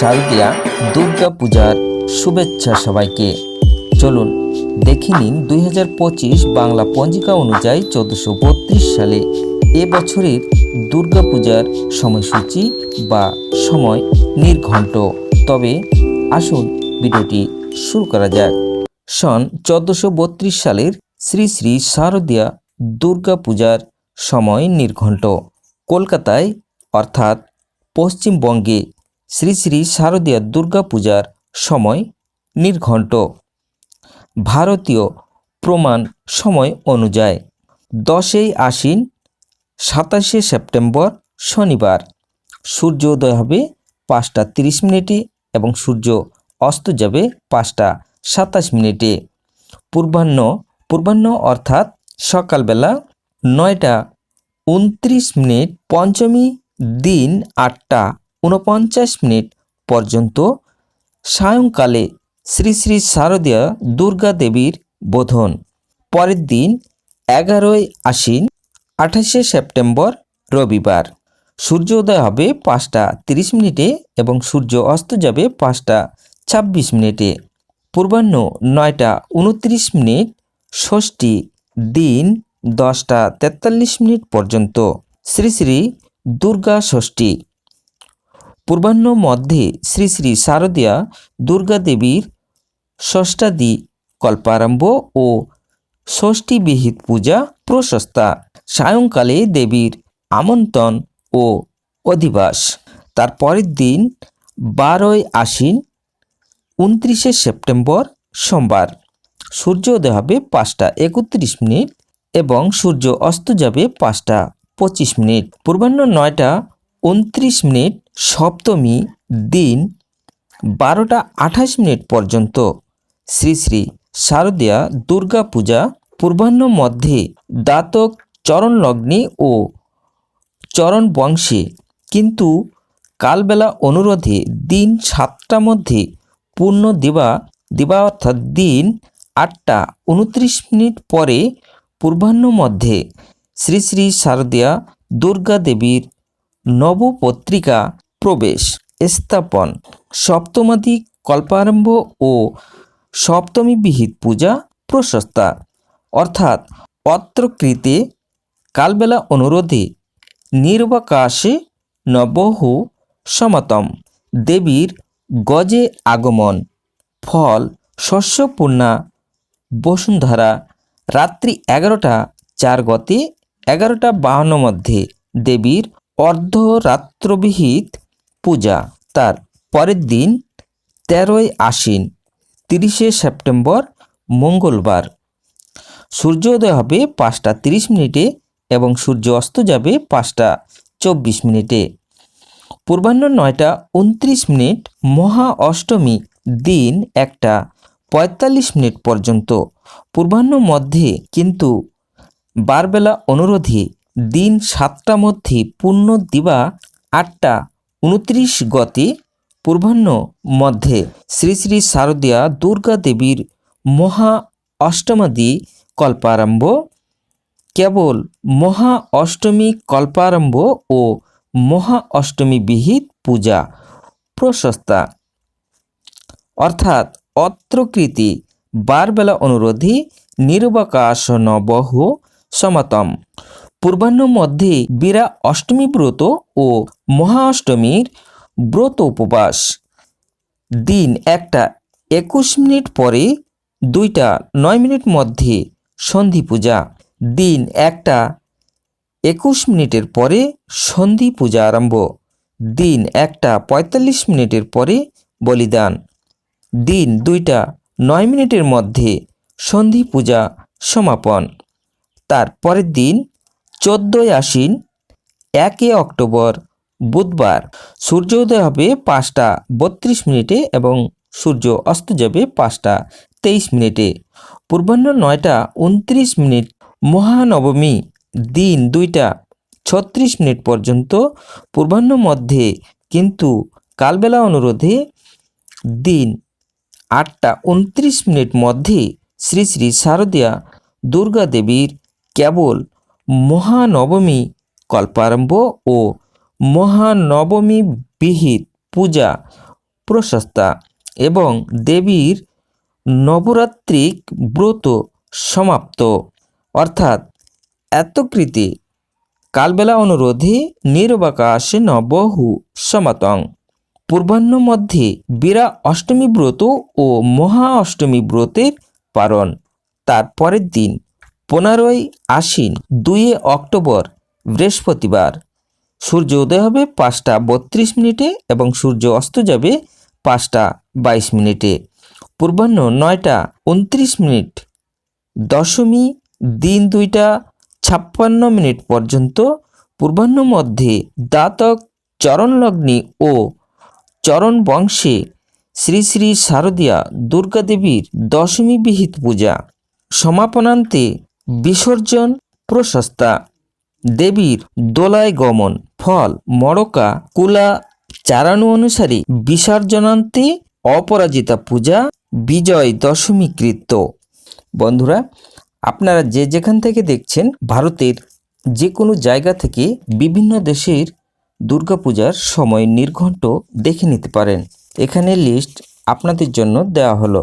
শারদীয়া দুর্গা পূজার শুভেচ্ছা সবাইকে। চলুন দেখে নিন দুই হাজার পঁচিশ বাংলা পঞ্জিকা অনুযায়ী চোদ্দশো সালে এ বছরের দুর্গা পূজার সময়সূচি বা সময় নির্ঘণ্ট। তবে আসুন ভিডিওটি শুরু করা যাক। সন চোদ্দশো সালের শ্রী শ্রী শারদীয়া দুর্গা পূজার সময় নির্ঘণ্ট। কলকাতায়, অর্থাৎ পশ্চিমবঙ্গে শ্রী শ্রী শারদীয়া দুর্গা পূজার সময় নির্ঘণ্ট। ভারতীয় প্রমাণ সময় অনুযায়ী দশই আশ্বিন সাতাশে সেপ্টেম্বর শনিবার। সূর্যোদয় হবে পাঁচটা তিরিশ মিনিটে এবং সূর্য অস্ত যাবে পাঁচটা সাতাশ মিনিটে। পূর্বাহ্ন পূর্বাহ্ন অর্থাৎ সকালবেলা নয়টা উনত্রিশ মিনিট পঞ্চমী দিন আটটা উনপঞ্চাশ মিনিট পর্যন্ত সায়ংকালে শ্রী শ্রী শারদীয়া দুর্গা দেবীর বোধন। পরের দিন এগারোই আশ্বিন, আঠাশে সেপ্টেম্বর রবিবার। সূর্যোদয় হবে পাঁচটা তিরিশ মিনিটে এবং সূর্য অস্ত যাবে পাঁচটা ছাব্বিশ মিনিটে। পূর্বাহ্ন নয়টা উনত্রিশ মিনিট, ষষ্ঠী দিন দশটা তেতাল্লিশ মিনিট পর্যন্ত। শ্রী শ্রী দুর্গা ষষ্ঠী। পূর্বাহ্ন মধ্যে শ্রী শ্রী শারদীয়া দুর্গা দেবীর ষষ্ঠাদি কল্পারম্ভ ও ষষ্ঠীবিহিত পূজা প্রশস্তা। সায়ংকালে দেবীর আমন্ত্রণ ও অধিবাস। তার পরের দিন বারোই আশ্বিন, উনত্রিশে সেপ্টেম্বর সোমবার। সূর্যোদয় হবে পাঁচটা একত্রিশ মিনিট এবং সূর্য অস্ত যাবে পাঁচটা পঁচিশ মিনিট। পূর্বাহ্ন নয়টা উনত্রিশ মিনিট সপ্তমী দিন বারোটা আঠাশ মিনিট পর্যন্ত। শ্রী শ্রী শারদীয়া দুর্গা পূজা পূর্বাহ্ন মধ্যে দাতক চরণ লগ্নে ও চরণ বংশে কিন্তু কালবেলা অনুরোধে দিন সাতটা মধ্যে পূর্ণ দিবা দিবা অর্থাৎ দিন আটটা উনত্রিশ মিনিট পরে পূর্বাহ্ন মধ্যে। শ্রী শ্রী শারদীয়া দুর্গা দেবীর নবপত্রিকা প্রবেশ, স্থাপন, সপ্তমাদি কল্পারম্ভ ও সপ্তমী বিহিত পূজা প্রশস্তা। অর্থাৎ অত্রকৃতে কালবেলা অনুরোধে নির্বাকাশে নবহু সমাতম। দেবীর গজে আগমন। ফল শস্যপূর্ণা বসুন্ধরা, রাত্রি এগারোটা চার গতে এগারোটা বাহান্ন মধ্যে দেবীর অর্ধরাত্রবিহিত পূজা। তার পরের দিন তেরোই আশ্বিন, তিরিশে সেপ্টেম্বর, মঙ্গলবার। সূর্যোদয় হবে পাঁচটা তিরিশ মিনিটে এবং সূর্য অস্ত যাবে পাঁচটা চব্বিশ মিনিটে। পূর্বাহ্ন নয়টা উনত্রিশ মিনিট, মহা অষ্টমী দিন একটা পঁয়তাল্লিশ মিনিট পর্যন্ত। পূর্বাহ্ন মধ্যে কিন্তু বারবেলা অনুরোধে দিন সাতটা মধ্যে পূর্ণ দিবা আটটা উনত্রিশ গতে পূর্বাহ্ন মধ্যে শ্রী শ্রী শারদীয়া দুর্গা দেবীর মহা অষ্টমাদি কল্পারম্ভ। কেবল মহা অষ্টমী কল্পারম্ভ ও মহা অষ্টমী বিহিত পূজা প্রশস্তা। অর্থাৎ অত্রকৃতি বারবেলা অনুরোধী নির্বাকাশ নবহ সমাতম। পূর্বাহ্ন মধ্যে বীরা অষ্টমী ব্রত ও মহা অষ্টমীর ব্রত উপবাস। দিন একটা একুশ মিনিট পরে, দুইটা নয় মিনিট মধ্যে সন্ধি পূজা। দিন একটা একুশ মিনিটের পরে সন্ধি পূজা আরম্ভ। দিন একটা পঁয়তাল্লিশ মিনিটের পরে বলিদান। দিন দুইটা নয় মিনিটের মধ্যে সন্ধি পূজা সমাপন। তার পরের দিন চোদ্দোই আশ্বিন, একে অক্টোবর, বুধবার। সূর্যোদয় হবে পাঁচটা বত্রিশ মিনিটে এবং সূর্য অস্ত যাবে পাঁচটা তেইশ মিনিটে। পূর্বাহ্ন নয়টা উনত্রিশ মিনিট, মহানবমী দিন দুইটা ছত্রিশ মিনিট পর্যন্ত। পূর্বাহ্ন মধ্যে কিন্তু কালবেলা অনুরোধে দিন আটটা উনত্রিশ মিনিট মধ্যে শ্রী শ্রী শারদীয়া দুর্গা দেবীর কেবল মহানবমী কল্পারম্ভ ও মহানবমী বিহিত পূজা প্রশস্তা এবং দেবীর নবরাত্রিক ব্রত সমাপ্ত। অর্থাৎ এতকৃতি। কালবেলা অনুরোধে নির্বাকাশে নবহু সমাতং। পূর্বাহ্ন মধ্যে বীরা অষ্টমী ব্রত ও মহা অষ্টমী ব্রতের পারণ তার পরের দিন পনেরোই আশ্বিন দুইয়ে অক্টোবর, বৃহস্পতিবার। সূর্য উদয় হবে পাঁচটা বত্রিশ মিনিটে এবং সূর্য অস্ত যাবে পাঁচটা বাইশ মিনিটে। পূর্বাহ্ন নয়টা উনত্রিশ মিনিট। দশমী দিন দুইটা ছাপ্পান্ন মিনিট পর্যন্ত। পূর্বাহ্ন মধ্যে দাতক চরণলগ্নি ও চরণ বংশে শ্রী শ্রী শারদীয়া দুর্গাদেবীর দশমী বিহিত পূজা। সমাপনান্তে বিসর্জন প্রশস্তা, দেবীর দোলায় গমন, ফল, মড়কা, কুলা চারানু অনুসারে বিসর্জনান্তে, অপরাজিতা পূজা, বিজয় দশমী কৃত্য। বন্ধুরা, আপনারা যে যেখান থেকে দেখছেন, ভারতের যে কোনো জায়গা থেকে বিভিন্ন দেশের দুর্গাপূজার সময় নির্ঘণ্ট দেখে নিতে পারেন। এখানে লিস্ট আপনাদের জন্য দেওয়া হলো।